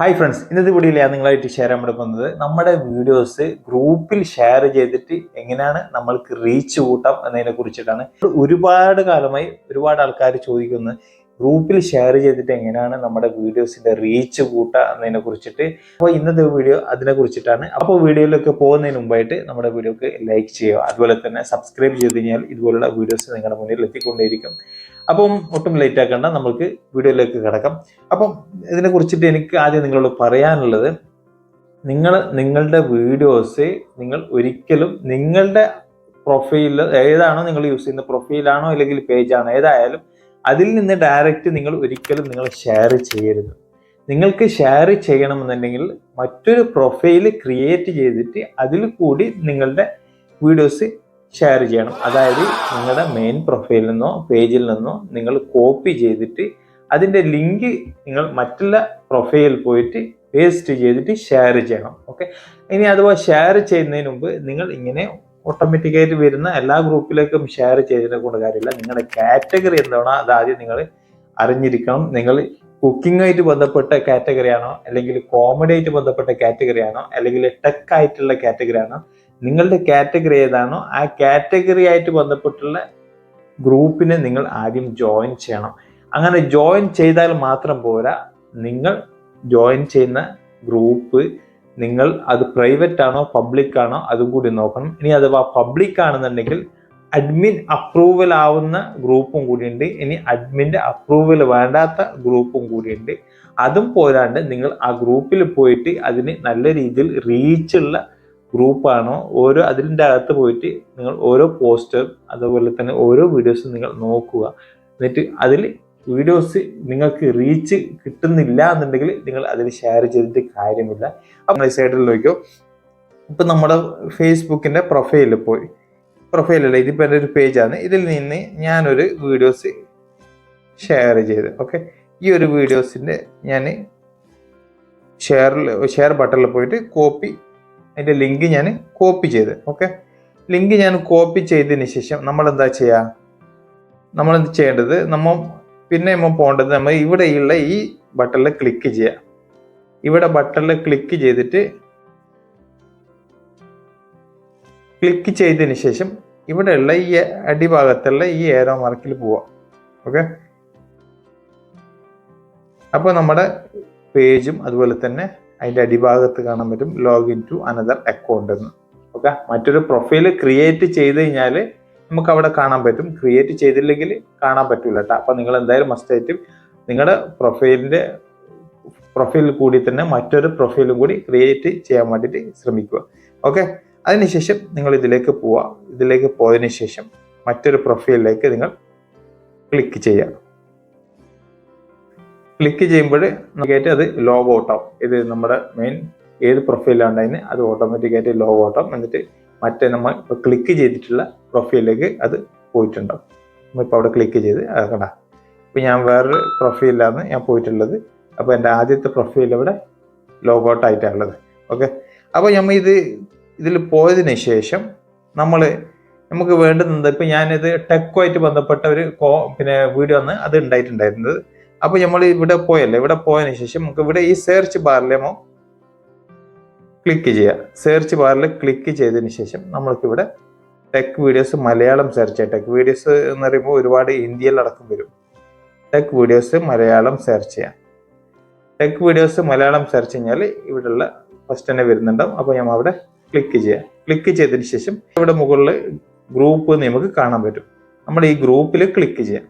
Hi friends ഇന്നത്തെ വീഡിയോയിൽ ഞാൻ നിങ്ങളായിട്ട് ഷെയർ ചെയ്യാൻ വേണ്ടി നമ്മുടെ വീഡിയോസ് ഗ്രൂപ്പിൽ ഷെയർ ചെയ്തിട്ട് എങ്ങനെയാണ് നമ്മൾക്ക് റീച്ച് കൂട്ടാം എന്നതിനെ കുറിച്ചിട്ടാണ്. ഒരുപാട് കാലമായി ഒരുപാട് ആൾക്കാർ ചോദിക്കുന്നത് ഗ്രൂപ്പിൽ ഷെയർ ചെയ്തിട്ട് എങ്ങനെയാണ് നമ്മുടെ വീഡിയോസിന്റെ റീച്ച് കൂട്ടുക എന്നതിനെ കുറിച്ചിട്ട്. അപ്പോൾ ഇന്നത്തെ വീഡിയോ അതിനെ കുറിച്ചിട്ടാണ്. അപ്പോൾ വീഡിയോയിലൊക്കെ പോകുന്നതിന് മുമ്പായിട്ട് നമ്മുടെ വീഡിയോക്ക് ലൈക്ക് ചെയ്യുക. അതുപോലെ തന്നെ സബ്സ്ക്രൈബ് ചെയ്ത് കഴിഞ്ഞാൽ ഇതുപോലുള്ള വീഡിയോസ് നിങ്ങളുടെ മുന്നിൽ എത്തിക്കൊണ്ടേയിരിക്കും. അപ്പം ഒട്ടും ലേറ്റ് ആക്കണ്ട. നമുക്ക് വീഡിയോയിലേക്ക് കിടക്കാം. അപ്പം ഇതിനെ കുറിച്ചിട്ട് എനിക്ക് ആദ്യം നിങ്ങളോട് പറയാനുള്ളത് നിങ്ങൾ നിങ്ങളുടെ വീഡിയോസ് നിങ്ങൾ ഒരിക്കലും നിങ്ങളുടെ പ്രൊഫൈലിൽ ഏതാണോ നിങ്ങൾ യൂസ് ചെയ്യുന്ന പ്രൊഫൈലാണോ അല്ലെങ്കിൽ പേജാണോ ഏതായാലും അതിൽ നിന്ന് ഡയറക്റ്റ് നിങ്ങൾ ഒരിക്കലും നിങ്ങൾ ഷെയർ ചെയ്യരുത്. നിങ്ങൾക്ക് ഷെയർ ചെയ്യണമെന്നുണ്ടെങ്കിൽ മറ്റൊരു പ്രൊഫൈൽ ക്രിയേറ്റ് ചെയ്തിട്ട് അതിൽ കൂടി നിങ്ങളുടെ വീഡിയോസ് ഷെയർ ചെയ്യണം. അതായത് നിങ്ങളുടെ മെയിൻ പ്രൊഫൈലിൽ നിന്നോ പേജിൽ നിന്നോ നിങ്ങൾ കോപ്പി ചെയ്തിട്ട് അതിന്റെ ലിങ്ക് നിങ്ങൾ മറ്റുള്ള പ്രൊഫൈലിൽ പോയിട്ട് പേസ്റ്റ് ചെയ്തിട്ട് ഷെയർ ചെയ്യണം. ഓക്കെ ഇനി അതുപോലെ ഷെയർ ചെയ്യുന്നതിന് മുമ്പ് നിങ്ങൾ ഇങ്ങനെ ഓട്ടോമാറ്റിക്കായിട്ട് വരുന്ന എല്ലാ ഗ്രൂപ്പിലേക്കും ഷെയർ ചെയ്തതിനെ കൊണ്ട് കാര്യമില്ല. നിങ്ങളുടെ കാറ്റഗറി എന്താണോ അത് ആദ്യം നിങ്ങൾ അറിഞ്ഞിരിക്കണം. നിങ്ങൾ കുക്കിംഗായിട്ട് ബന്ധപ്പെട്ട കാറ്റഗറി ആണോ? അല്ലെങ്കിൽ കോമഡി ആയിട്ട് ബന്ധപ്പെട്ട കാറ്റഗറി ആണോ? അല്ലെങ്കിൽ ടെക് ആയിട്ടുള്ള കാറ്റഗറി ആണോ? നിങ്ങളുടെ കാറ്റഗറി ഏതാണോ ആ കാറ്റഗറി ആയിട്ട് ബന്ധപ്പെട്ടുള്ള ഗ്രൂപ്പിനെ നിങ്ങൾ ആദ്യം ജോയിൻ ചെയ്യണം. അങ്ങനെ ജോയിൻ ചെയ്താൽ മാത്രം പോരാ നിങ്ങൾ ജോയിൻ ചെയ്യുന്ന ഗ്രൂപ്പ് നിങ്ങൾ അത് പ്രൈവറ്റ് ആണോ പബ്ലിക് ആണോ അതും കൂടി നോക്കണം. ഇനി അഥവാ പബ്ലിക് ആണെന്നുണ്ടെങ്കിൽ അഡ്മിൻ അപ്രൂവൽ ആവുന്ന ഗ്രൂപ്പും കൂടിയുണ്ട് ഇനി അഡ്മിന്റെ അപ്രൂവൽ വേണ്ടാത്ത ഗ്രൂപ്പും കൂടിയുണ്ട് അതും പോരാണ്ട് നിങ്ങൾ ആ ഗ്രൂപ്പിൽ പോയിട്ട് അതിന് നല്ല രീതിയിൽ റീച്ചുള്ള ഗ്രൂപ്പാണോ ഓരോ അതിന്റെ അകത്ത് പോയിട്ട് നിങ്ങൾ ഓരോ പോസ്റ്റർ അതുപോലെ തന്നെ ഓരോ വീഡിയോസും നിങ്ങൾ നോക്കുക. എന്നിട്ട് അതിൽ വീഡിയോസ് നിങ്ങൾക്ക് റീച്ച് കിട്ടുന്നില്ല എന്നുണ്ടെങ്കിൽ നിങ്ങൾ അതിൽ ഷെയർ ചെയ്തിട്ട് കാര്യമില്ല. അപ്പം സൈഡിൽ നോക്കിയോ ഇപ്പം നമ്മുടെ ഫേസ്ബുക്കിന്റെ പ്രൊഫൈലിൽ പോയി. പ്രൊഫൈലല്ല ഇതിപ്പോൾ എന്റെ ഒരു പേജാണ്. ഇതിൽ നിന്ന് ഞാനൊരു വീഡിയോസ് ഷെയർ ചെയ്ത് ഓക്കെ? ഈ ഒരു വീഡിയോസിന്റെ ഞാൻ ഷെയറിൽ ഷെയർ ബട്ടണിൽ പോയിട്ട് കോപ്പി അതിന്റെ ലിങ്ക് ഞാൻ കോപ്പി ചെയ്ത് ഓക്കെ ലിങ്ക് ഞാൻ കോപ്പി ചെയ്തതിന് ശേഷം നമ്മൾ എന്താ ചെയ്യുക നമ്മൾ എന്ത് ചെയ്യേണ്ടത്? നമ്മൾ പിന്നെ നമ്മൾ പോകേണ്ടത് നമ്മൾ ഇവിടെയുള്ള ഈ ബട്ടണിൽ ക്ലിക്ക് ചെയ്യുക ഇവിടെ ബട്ടണിൽ ക്ലിക്ക് ചെയ്തിട്ട് ക്ലിക്ക് ചെയ്തതിന് ശേഷം ഇവിടെയുള്ള ഈ അടിഭാഗത്തുള്ള ഈ ഏരോ മാർക്കിൽ പോവാം ഓക്കെ അപ്പോൾ നമ്മുടെ പേജും അതുപോലെ തന്നെ അതിന്റെ അടിഭാഗത്ത് കാണാൻ പറ്റും ലോഗിൻ ടു അനദർ അക്കൗണ്ട് എന്ന്. ഓക്കെ മറ്റൊരു പ്രൊഫൈൽ ക്രിയേറ്റ് ചെയ്ത് കഴിഞ്ഞാൽ നമുക്ക് അവിടെ കാണാൻ പറ്റും. ക്രിയേറ്റ് ചെയ്തില്ലെങ്കിൽ കാണാൻ പറ്റില്ല കേട്ടോ. അപ്പോൾ നിങ്ങൾ എന്തായാലും മസ്റ്റായിട്ടും നിങ്ങളുടെ പ്രൊഫൈലിന്റെ പ്രൊഫൈലിൽ കൂടി തന്നെ മറ്റൊരു പ്രൊഫൈലും കൂടി ക്രിയേറ്റ് ചെയ്യാൻ വേണ്ടിയിട്ട് ശ്രമിക്കുക. ഓക്കെ അതിനുശേഷം നിങ്ങൾ ഇതിലേക്ക് പോവുക. ഇതിലേക്ക് പോയതിനു ശേഷം മറ്റൊരു പ്രൊഫൈലിലേക്ക് നിങ്ങൾ ക്ലിക്ക് ചെയ്യുക. ക്ലിക്ക് ചെയ്യുമ്പോൾ നമുക്കായിട്ട് അത് ലോഗ് ഔട്ട് ആവും ഇത് നമ്മുടെ മെയിൻ ഏത് പ്രൊഫൈലാണ് അതിന് അത് ഓട്ടോമാറ്റിക്കായിട്ട് ലോഗ് ഔട്ട് ആവും എന്നിട്ട് മറ്റേ നമ്മൾ ഇപ്പോൾ ക്ലിക്ക് ചെയ്തിട്ടുള്ള പ്രൊഫൈലിലേക്ക് അത് പോയിട്ടുണ്ടാവും. നമ്മളിപ്പോൾ അവിടെ ക്ലിക്ക് ചെയ്ത് കണ്ട. ഇപ്പോൾ ഞാൻ വേറൊരു പ്രൊഫൈലിലാണ് ഞാൻ പോയിട്ടുള്ളത്. അപ്പോൾ എന്റെ ആദ്യത്തെ പ്രൊഫൈൽ ഇവിടെ ലോഗ് ഔട്ട് ആയിട്ടാണുള്ളത് ഓക്കെ അപ്പോൾ നമ്മൾ ഇത് ഇതിൽ പോയതിന് ശേഷം നമ്മൾ നമുക്ക് വേണ്ടുന്നത് ഇപ്പം ഞാനിത് ടെക്കുമായിട്ട് ബന്ധപ്പെട്ട ഒരു കോ പിന്നെ വീഡിയോ ആണ് അത് ഉണ്ടായിട്ടുണ്ടായിരുന്നത്. അപ്പോൾ നമ്മൾ ഇവിടെ പോയല്ലേ? ഇവിടെ പോയതിന് ശേഷം നമുക്ക് ഇവിടെ ഈ സെർച്ച് ബാറിലേമോ ക്ലിക്ക് ചെയ്യുക സെർച്ച് ബാറിൽ ക്ലിക്ക് ചെയ്തതിന് ശേഷം നമ്മൾക്ക് ഇവിടെ ടെക് വീഡിയോസ് മലയാളം സെർച്ച് ചെയ്യാം. ടെക് വീഡിയോസ് എന്ന് പറയുമ്പോൾ ഒരുപാട് ഇന്ത്യയിൽ ഇന്ത്യയിലടക്കം വരും. ടെക് വീഡിയോസ് മലയാളം സെർച്ച് ചെയ്യാം. ടെക് വീഡിയോസ് മലയാളം സെർച്ച് കഴിഞ്ഞാൽ ഇവിടെയുള്ള ഫസ്റ്റ് തന്നെ വരുന്നുണ്ടാവും. അപ്പോൾ നമ്മൾ അവിടെ ക്ലിക്ക് ചെയ്യാം. ക്ലിക്ക് ചെയ്തതിന് ശേഷം ഇവിടെ മുകളിൽ ഗ്രൂപ്പ് നമുക്ക് കാണാൻ പറ്റും. നമ്മൾ ഈ ഗ്രൂപ്പിൽ ക്ലിക്ക് ചെയ്യാം.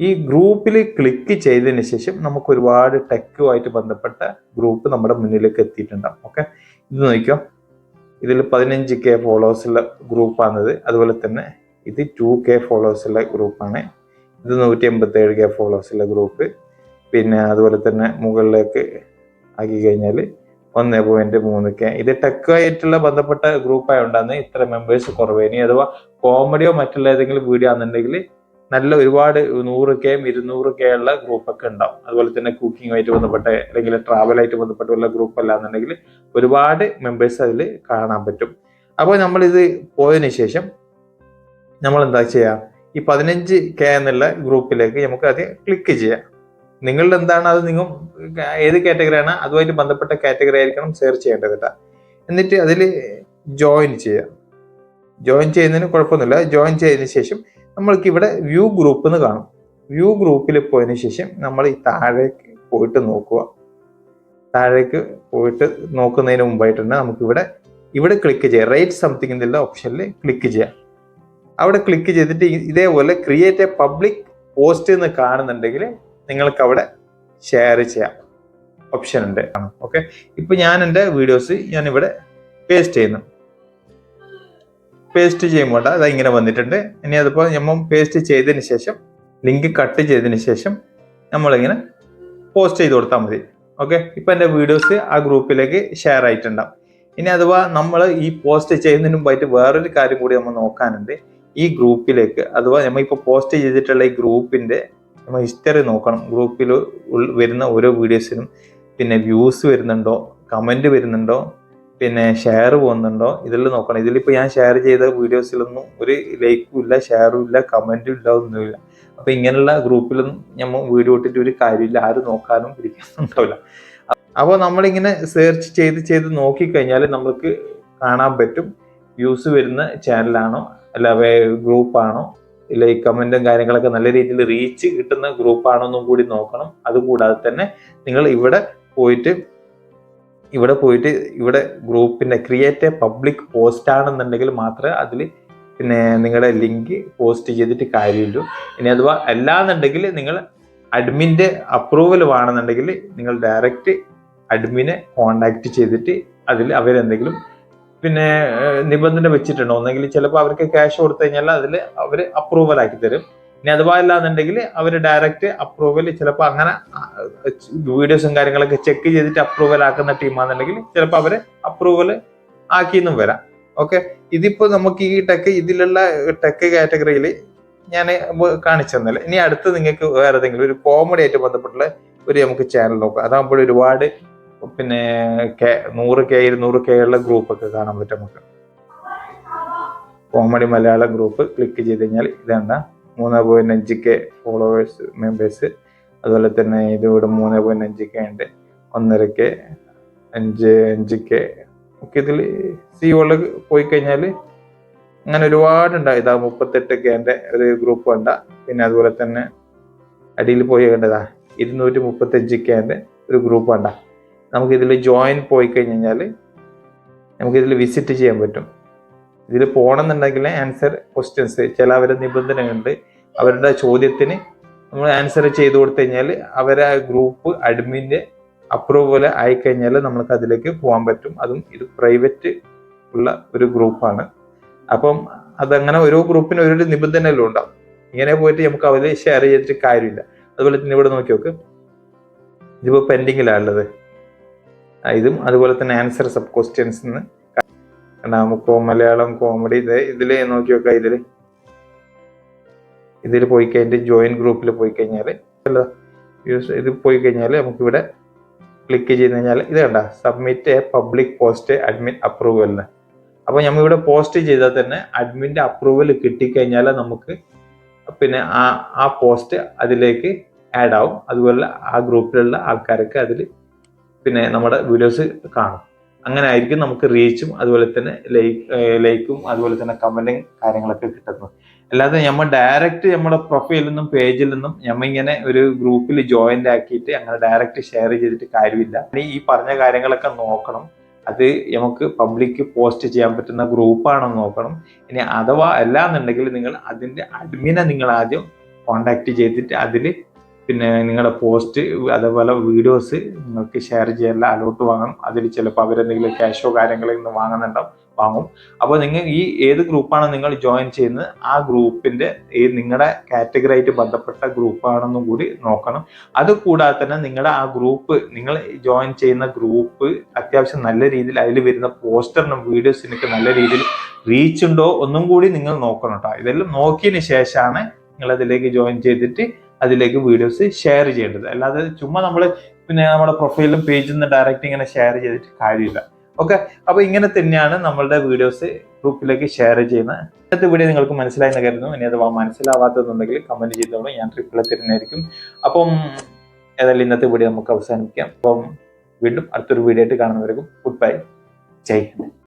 ഈ ഗ്രൂപ്പിൽ ക്ലിക്ക് ചെയ്തതിന് ശേഷം നമുക്ക് ഒരുപാട് ടെക്കുമായിട്ട് ബന്ധപ്പെട്ട ഗ്രൂപ്പ് നമ്മുടെ മുന്നിലേക്ക് എത്തിയിട്ടുണ്ടാവും. ഓക്കെ ഇത് നോക്കിയോ ഇതിൽ പതിനഞ്ച് കെ ഫോളോവേഴ്സുള്ള ഗ്രൂപ്പാണത് അതുപോലെ തന്നെ ഇത് ടു കെ ഫോളോവേഴ്സുള്ള ഗ്രൂപ്പാണ് ഇത് നൂറ്റി എൺപത്തി ഏഴ് കെ ഫോളോവേഴ്സുള്ള ഗ്രൂപ്പ് പിന്നെ അതുപോലെ തന്നെ മുകളിലേക്ക് ആക്കി കഴിഞ്ഞാൽ ഒന്ന് പോയിന്റ് മൂന്ന് കെ ഇത് ടെക്കായിട്ടുള്ള ബന്ധപ്പെട്ട ഗ്രൂപ്പ് ആയതുകൊണ്ടാണ് ഇത്ര മെമ്പേഴ്സ് കുറവ് ഇനി അഥവാ കോമഡിയോ മറ്റുള്ള ഏതെങ്കിലും വീഡിയോ ആണെന്നുണ്ടെങ്കിൽ നല്ല ഒരുപാട് നൂറ് കെ ഇരുന്നൂറ് കെ ഉള്ള ഗ്രൂപ്പൊക്കെ ഉണ്ടാവും. അതുപോലെ തന്നെ കുക്കിങ്ങുമായിട്ട് ബന്ധപ്പെട്ട അല്ലെങ്കിൽ ട്രാവലായിട്ട് ബന്ധപ്പെട്ടുള്ള ഗ്രൂപ്പ് അല്ലാന്നുണ്ടെങ്കിൽ ഒരുപാട് മെമ്പേഴ്സ് അതിൽ കാണാൻ പറ്റും. അപ്പോൾ നമ്മളിത് പോയതിനു ശേഷം നമ്മൾ എന്താ ചെയ്യുക ഈ പതിനഞ്ച് കെ എന്നുള്ള ഗ്രൂപ്പിലേക്ക് നമുക്ക് അത് ക്ലിക്ക് ചെയ്യാം. നിങ്ങളുടെ എന്താണ്? അത് നിങ്ങൾ ഏത് കാറ്റഗറിയാണ് അതുമായിട്ട് ബന്ധപ്പെട്ട കാറ്റഗറി ആയിരിക്കണം സെർച്ച് ചെയ്യേണ്ടത് കേട്ടോ. എന്നിട്ട് അതിൽ ജോയിൻ ചെയ്യുക ജോയിൻ ചെയ്യുന്നതിന് കുഴപ്പമൊന്നുമില്ല. ജോയിൻ ചെയ്തതിന് ശേഷം നമ്മൾക്ക് ഇവിടെ വ്യൂ ഗ്രൂപ്പ് എന്ന് കാണും. വ്യൂ ഗ്രൂപ്പിൽ പോയതിനു ശേഷം നമ്മൾ ഈ താഴേക്ക് പോയിട്ട് നോക്കുക. താഴേക്ക് പോയിട്ട് നോക്കുന്നതിന് മുമ്പായിട്ട് തന്നെ നമുക്ക് ഇവിടെ ഇവിടെ ക്ലിക്ക് ചെയ്യാം. റൈറ്റ് സംതിങ് എന്നുള്ള ഓപ്ഷനിൽ ക്ലിക്ക് ചെയ്യാം. അവിടെ ക്ലിക്ക് ചെയ്തിട്ട് ഇതേപോലെ ക്രിയേറ്റ് എ പബ്ലിക് പോസ്റ്റ് എന്ന് കാണുന്നുണ്ടെങ്കിൽ നിങ്ങൾക്ക് അവിടെ ഷെയർ ചെയ്യാം. ഓപ്ഷൻ ഉണ്ട്. ഓക്കെ? ഇപ്പം ഞാൻ എന്റെ വീഡിയോസ് ഞാൻ ഇവിടെ പേസ്റ്റ് ചെയ്യുന്നു. പേസ്റ്റ് ചെയ്യുമ്പോൾ അത് ഇങ്ങനെ വന്നിട്ടുണ്ട്. ഇനി അതിപ്പോൾ നമ്മൾ പേസ്റ്റ് ചെയ്തതിന് ശേഷം ലിങ്ക് കട്ട് ചെയ്തതിന് ശേഷം നമ്മളിങ്ങനെ പോസ്റ്റ് ചെയ്ത് കൊടുത്താൽ മതി. ഓക്കെ ഇപ്പം എന്റെ വീഡിയോസ് ആ ഗ്രൂപ്പിലേക്ക് ഷെയർ ആയിട്ടുണ്ടാവും. ഇനി അഥവാ നമ്മൾ ഈ പോസ്റ്റ് ചെയ്യുന്നതിന് മുമ്പായിട്ട് വേറൊരു കാര്യം കൂടി നമ്മൾ നോക്കാനുണ്ട്. ഈ ഗ്രൂപ്പിലേക്ക് അഥവാ നമ്മൾ ഇപ്പോൾ പോസ്റ്റ് ചെയ്തിട്ടുള്ള ഈ ഗ്രൂപ്പിന്റെ നമ്മൾ ഹിസ്റ്ററി നോക്കണം. ഗ്രൂപ്പിൽ വരുന്ന ഓരോ വീഡിയോസിനും പിന്നെ വ്യൂസ് വരുന്നുണ്ടോ കമന്റ് വരുന്നുണ്ടോ പിന്നെ ഷെയർ പോകുന്നുണ്ടോ? ഇതിൽ നോക്കണം. ഇതിലിപ്പോൾ ഞാൻ ഷെയർ ചെയ്ത വീഡിയോസിലൊന്നും ഒരു ലൈക്കും ഇല്ല ഷെയറും ഇല്ല കമന്റും ഇല്ല ഒന്നുമില്ല അപ്പോൾ ഇങ്ങനെയുള്ള ഗ്രൂപ്പിലൊന്നും നമ്മൾ വീഡിയോ ഇട്ടിട്ട് ഒരു കാര്യമില്ല. ആരും നോക്കാനും പിടിക്കാനും അപ്പോൾ നമ്മളിങ്ങനെ സെർച്ച് ചെയ്ത് ചെയ്ത് നോക്കിക്കഴിഞ്ഞാൽ നമുക്ക് കാണാൻ പറ്റും. വ്യൂസ് വരുന്ന ചാനലാണോ അല്ല ഗ്രൂപ്പാണോ ഇല്ല ഈ കമന്റും കാര്യങ്ങളൊക്കെ നല്ല രീതിയിൽ റീച്ച് കിട്ടുന്ന ഗ്രൂപ്പാണോ എന്നും കൂടി നോക്കണം. അതുകൂടാതെ തന്നെ നിങ്ങൾ ഇവിടെ പോയിട്ട് ഇവിടെ പോയിട്ട് ഇവിടെ ഗ്രൂപ്പിന്റെ ക്രിയേറ്റ് എ പബ്ലിക് പോസ്റ്റ് ആണെന്നുണ്ടെങ്കിൽ മാത്രമേ അതിൽ പിന്നെ നിങ്ങളുടെ ലിങ്ക് പോസ്റ്റ് ചെയ്തിട്ട് കാര്യമുള്ളൂ. ഇനി അഥവാ അല്ലാന്നുണ്ടെങ്കിൽ നിങ്ങൾ അഡ്മിന്റെ അപ്രൂവൽ വേണമെന്നുണ്ടെങ്കിൽ നിങ്ങൾ ഡയറക്റ്റ് അഡ്മിനെ കോണ്ടാക്ട് ചെയ്തിട്ട് അതിൽ അവരെന്തെങ്കിലും പിന്നെ നിബന്ധന വെച്ചിട്ടുണ്ടോ? ഒന്നെങ്കിൽ ചിലപ്പോൾ അവർക്ക് ക്യാഷ് കൊടുത്തു കഴിഞ്ഞാൽ അതിൽ അവർ അപ്രൂവൽ ആക്കി തരും. ഇനി അഥവാ അല്ലാന്നുണ്ടെങ്കിൽ അവർ ഡയറക്റ്റ് അപ്രൂവൽ ചിലപ്പോൾ അങ്ങനെ വീഡിയോസും കാര്യങ്ങളൊക്കെ ചെക്ക് ചെയ്തിട്ട് അപ്രൂവൽ ആക്കുന്ന ടീമാണെന്നുണ്ടെങ്കിൽ ചിലപ്പോൾ അവരെ അപ്രൂവൽ ആക്കിയെന്നും വരാം. ഓക്കെ ഇതിപ്പോ നമുക്ക് ഈ ടെക്ക് ഇതിലുള്ള ടെക്ക് കാറ്റഗറിയിൽ ഞാൻ കാണിച്ചു തന്നില്ല. ഇനി അടുത്ത് നിങ്ങൾക്ക് വേറെ ഏതെങ്കിലും ഒരു കോമഡി ആയിട്ട് ബന്ധപ്പെട്ടുള്ള ഒരു നമുക്ക് ചാനൽ നോക്കാം. അതാകുമ്പോൾ ഒരുപാട് പിന്നെ കെ നൂറ് കെ ഇരുന്നൂറ് കെ ഉള്ള ഗ്രൂപ്പൊക്കെ കാണാൻ പറ്റും നമുക്ക്. കോമഡി മലയാളം ഗ്രൂപ്പ് ക്ലിക്ക് ചെയ്ത് കഴിഞ്ഞാൽ ഇതാണ് മൂന്ന് പോയിന്റ് അഞ്ച് കെ ഫോളോവേഴ്സ് മെമ്പേഴ്സ് അതുപോലെ തന്നെ ഇത് ഇവിടെ മൂന്ന് പോയിന്റ് അഞ്ച് കെ ഉണ്ട്. ഒന്നര കെ അഞ്ച് അഞ്ച് കെ ഒക്കെ ഇതിൽ സിഒൾ പോയി കഴിഞ്ഞാൽ അങ്ങനെ ഒരുപാടുണ്ട് ഇതാ മുപ്പത്തെട്ട് കെന്റെ ഒരു ഗ്രൂപ്പ് കണ്ട. പിന്നെ അതുപോലെ തന്നെ അടിയിൽ പോയി കണ്ടതാ ഇരുന്നൂറ്റി മുപ്പത്തഞ്ച് കെന്റെ ഒരു ഗ്രൂപ്പ് കണ്ട. നമുക്ക് ഇതിൽ ജോയിൻ പോയി കഴിഞ്ഞാൽ നമുക്ക് ഇതിൽ വിസിറ്റ് ചെയ്യാൻ പറ്റും. ഇതിൽ പോകണമെന്നുണ്ടെങ്കിൽ ആൻസർ ക്വസ്റ്റ്യൻസ് ചില അവരുടെ നിബന്ധനകളുണ്ട്. അവരുടെ ചോദ്യത്തിന് നമ്മൾ ആൻസർ ചെയ്തു കൊടുത്തു കഴിഞ്ഞാൽ അവരെ ഗ്രൂപ്പ് അഡ്മിന്റെ അപ്രൂവൽ ആയിക്കഴിഞ്ഞാൽ നമുക്ക് അതിലേക്ക് പോകാൻ പറ്റും. അതും ഇത് പ്രൈവറ്റ് ഉള്ള ഒരു ഗ്രൂപ്പാണ് അപ്പം അതങ്ങനെ ഓരോ ഗ്രൂപ്പിന് ഓരോ നിബന്ധനകളും ഉണ്ടാവും. ഇങ്ങനെ പോയിട്ട് നമുക്ക് അവർ ഷെയർ ചെയ്തിട്ട് കാര്യമില്ല. അതുപോലെ തന്നെ ഇവിടെ നോക്കി നോക്ക്. ഇതിപ്പോൾ പെൻഡിങ്ങിലാണ് ഉള്ളത്. ഇതും അതുപോലെ തന്നെ ആൻസർ സബ് ക്വസ്റ്റ്യൻസ് എന്ന് നമുക്ക് മലയാളം കോമഡി ഇത് ഇതിൽ നോക്കി നോക്കാം ഇതിൽ ഇതിൽ പോയി കഴിഞ്ഞിട്ട് ജോയിൻ ഗ്രൂപ്പിൽ പോയി കഴിഞ്ഞാൽ അല്ല ഇത് പോയി കഴിഞ്ഞാൽ നമുക്കിവിടെ ക്ലിക്ക് ചെയ്ത് കഴിഞ്ഞാൽ ഇത് കണ്ട submit a public post admin അപ്രൂവലിന് അപ്പോൾ നമ്മൾ ഇവിടെ പോസ്റ്റ് ചെയ്താൽ തന്നെ അഡ്മിന്റെ അപ്രൂവൽ കിട്ടിക്കഴിഞ്ഞാൽ നമുക്ക് പിന്നെ ആ ആ പോസ്റ്റ് അതിലേക്ക് ആഡ് ആവും. അതുപോലെ ആ ഗ്രൂപ്പിലുള്ള ആൾക്കാർക്ക് അതിൽ പിന്നെ നമ്മുടെ വീഡിയോസ് കാണും. അങ്ങനെ ആയിരിക്കും നമുക്ക് റീച്ചും അതുപോലെ തന്നെ ലൈക്ക് ലൈക്കും അതുപോലെ തന്നെ കമന്റും കാര്യങ്ങളൊക്കെ കിട്ടുന്നത്. അല്ലാതെ നമ്മൾ ഡയറക്റ്റ് നമ്മുടെ പ്രൊഫൈലിൽ നിന്നും പേജിൽ നിന്നും നമ്മൾ ഇങ്ങനെ ഒരു ഗ്രൂപ്പിൽ ജോയിന്റ് ആക്കിയിട്ട് അങ്ങനെ ഡയറക്റ്റ് ഷെയർ ചെയ്തിട്ട് കാര്യമില്ല. ഈ പറഞ്ഞ കാര്യങ്ങളൊക്കെ നോക്കണം. അത് നമുക്ക് പബ്ലിക് പോസ്റ്റ് ചെയ്യാൻ പറ്റുന്ന ഗ്രൂപ്പാണെന്ന് നോക്കണം. ഇനി അഥവാ അല്ല എന്നുണ്ടെങ്കിൽ നിങ്ങൾ അതിന്റെ അഡ്മിനെ നിങ്ങൾ ആദ്യം കോണ്ടാക്ട് ചെയ്തിട്ട് അതിൽ പിന്നെ നിങ്ങളുടെ പോസ്റ്റ് അതേപോലെ വീഡിയോസ് നിങ്ങൾക്ക് ഷെയർ ചെയ്യാനുള്ള അലോട്ട് വാങ്ങണം. അതിൽ ചിലപ്പോൾ അവരെന്തെങ്കിലും ക്യാഷോ കാര്യങ്ങളിൽ നിന്ന് വാങ്ങുന്നുണ്ടാവും. വാങ്ങും അപ്പോൾ നിങ്ങൾ ഈ ഏത് ഗ്രൂപ്പാണ് നിങ്ങൾ ജോയിൻ ചെയ്യുന്നത് ആ ഗ്രൂപ്പിന്റെ ഈ നിങ്ങളുടെ കാറ്റഗറി ആയിട്ട് ബന്ധപ്പെട്ട ഗ്രൂപ്പാണെന്നും കൂടി നോക്കണം. അത് കൂടാതെ തന്നെ നിങ്ങളുടെ ആ ഗ്രൂപ്പ് നിങ്ങൾ ജോയിൻ ചെയ്യുന്ന ഗ്രൂപ്പ് അത്യാവശ്യം നല്ല രീതിയിൽ അതിൽ വരുന്ന പോസ്റ്ററിനും വീഡിയോസിനൊക്കെ നല്ല രീതിയിൽ റീച്ച് ഉണ്ടോ ഒന്നും കൂടി നിങ്ങൾ നോക്കണം കേട്ടോ. ഇതെല്ലാം നോക്കിയതിന് ശേഷമാണ് നിങ്ങൾ അതിലേക്ക് ജോയിൻ ചെയ്തിട്ട് അതിലേക്ക് വീഡിയോസ് ഷെയർ ചെയ്യേണ്ടത്. അല്ലാതെ ചുമ്മാ നമ്മൾ പിന്നെ നമ്മുടെ പ്രൊഫൈലും പേജിൽ നിന്ന് ഡയറക്റ്റ് ഇങ്ങനെ ഷെയർ ചെയ്തിട്ട് കാര്യമില്ല. ഓക്കെ അപ്പൊ ഇങ്ങനെ തന്നെയാണ് നമ്മളുടെ വീഡിയോസ് ഗ്രൂപ്പിലേക്ക് ഷെയർ ചെയ്യുന്നത്. ഇന്നത്തെ വീഡിയോ നിങ്ങൾക്ക് മനസ്സിലായെന്ന് കരുതുന്നു. ഇനി അഥവാ മനസ്സിലാവാത്തതുണ്ടെങ്കിൽ കമന്റ് ചെയ്തോളൂ. ഞാൻ റിപ്ലൈ തരുന്നതായിരിക്കും. അപ്പം ഏതായാലും ഇന്നത്തെ വീഡിയോ നമുക്ക് അവസാനിപ്പിക്കാം. അപ്പം വീണ്ടും അടുത്തൊരു വീഡിയോ ആയിട്ട് കാണുന്നവരെക്കും ഗുഡ് ബൈ ജയ് ഹിന്ദ്.